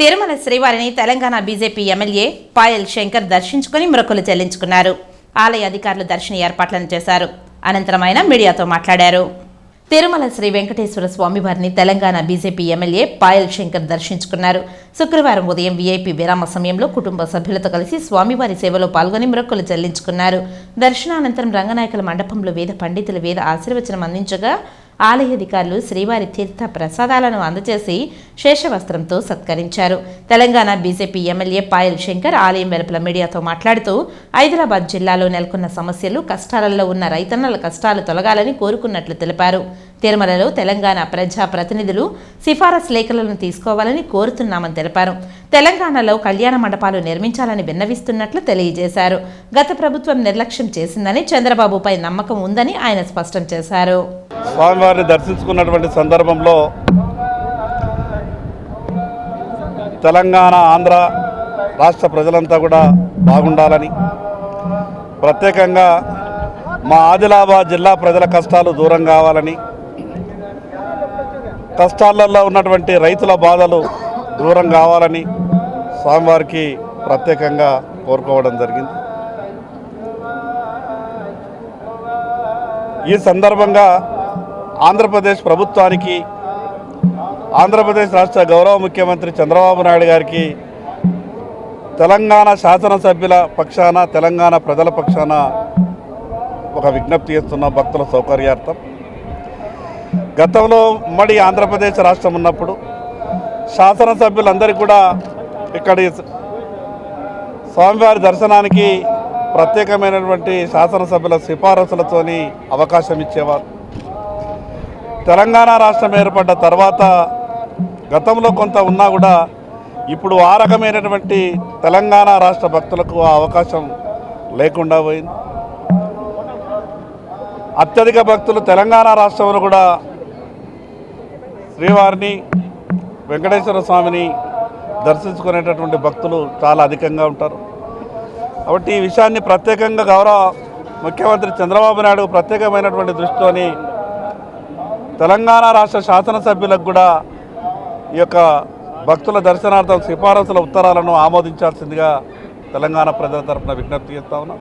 తిరుమల శ్రీవారిని Telangana BJP MLA Payal Shankar దర్శించుకుని మొక్కులు చెల్లించుకున్నారు. ఆలయ అధికారులు దర్శన ఏర్పాట్లను చేశారు. అనంతరం ఆయన మీడియాతో మాట్లాడారు. తిరుమల శ్రీ వెంకటేశ్వర స్వామివారిని తెలంగాణ బీజేపీ ఎమ్మెల్యే పాయల్ శంకర్ దర్శించుకున్నారు. శుక్రవారం ఉదయం వీఐపీ విరామ సమయంలో కుటుంబ సభ్యులతో కలిసి స్వామివారి సేవలో పాల్గొని మొక్కులు చెల్లించుకున్నారు. దర్శనానంతరం రంగనాయకుల మండపంలో వేద పండితులు వేద ఆశీర్వచనం అందించగా ఆలయాధికారులు శ్రీవారి తీర్థ ప్రసాదాలను అందజేసి శేషవస్త్రంతో సత్కరించారు. తెలంగాణ బీజేపీ ఎమ్మెల్యే పాయల్ శంకర్ ఆలయం వెలుపల మీడియాతో మాట్లాడుతూ హైదరాబాద్ జిల్లాలో నెలకొన్న సమస్యలు కష్టాలలో ఉన్న రైతన్నల కష్టాలు తొలగాలని కోరుకున్నట్లు తెలిపారు. తిరుమలలో తెలంగాణ ప్రజా ప్రతినిధులు సిఫారసు లేఖలను తీసుకోవాలని కోరుతున్నామని తెలిపారు. తెలంగాణలో కళ్యాణ మండపాలు నిర్మించాలని విన్నవిస్తున్నట్లు తెలియజేశారు. గత ప్రభుత్వం నిర్లక్ష్యం చేసిందని చంద్రబాబుపై నమ్మకం ఉందని ఆయన స్పష్టం చేశారు. స్వామివారిని దర్శించుకున్నటువంటి సందర్భంలో తెలంగాణ ఆంధ్ర రాష్ట్ర ప్రజలంతా కూడా బాగుండాలని ప్రత్యేకంగా మా ఆదిలాబాద్ జిల్లా ప్రజల కష్టాలు దూరం కావాలని కష్టాలలో ఉన్నటువంటి రైతుల బాధలు దూరం కావాలని స్వామివారికి ప్రత్యేకంగా కోరుకోవడం జరిగింది. ఈ సందర్భంగా ఆంధ్రప్రదేశ్ ప్రభుత్వానికి ఆంధ్రప్రదేశ్ రాష్ట్ర గౌరవ ముఖ్యమంత్రి చంద్రబాబు నాయుడు గారికి తెలంగాణ శాసనసభ్యుల పక్షాన తెలంగాణ ప్రజల పక్షాన ఒక విజ్ఞప్తి చేస్తున్న భక్తుల సౌకర్యార్థం. గతంలో ఉమ్మడి ఆంధ్రప్రదేశ్ రాష్ట్రం ఉన్నప్పుడు శాసనసభ్యులందరూ కూడా ఇక్కడి స్వామివారి దర్శనానికి ప్రత్యేకమైనటువంటి శాసనసభ్యుల సిఫారసులతోని అవకాశం ఇచ్చేవారు. తెలంగాణ రాష్ట్రం ఏర్పడ్డ తర్వాత గతంలో కొంత ఉన్నా కూడా ఇప్పుడు ఆ రకమైనటువంటి తెలంగాణ రాష్ట్ర భక్తులకు ఆ అవకాశం లేకుండా పోయింది. అత్యధిక భక్తులు తెలంగాణ రాష్ట్రంలో కూడా శ్రీవారిని వెంకటేశ్వర స్వామిని దర్శించుకునేటటువంటి భక్తులు చాలా అధికంగా ఉంటారు. కాబట్టి ఈ విషయాన్ని ప్రత్యేకంగా గౌరవ ముఖ్యమంత్రి చంద్రబాబు నాయుడు ప్రత్యేకమైనటువంటి దృష్టితోని తెలంగాణ రాష్ట్ర శాసనసభ్యులకు కూడా ఈ యొక్క భక్తుల దర్శనార్థం సిఫారసుల ఉత్తరాలను ఆమోదించాల్సిందిగా తెలంగాణ ప్రజల తరఫున విజ్ఞప్తి చేస్తా ఉన్నాం.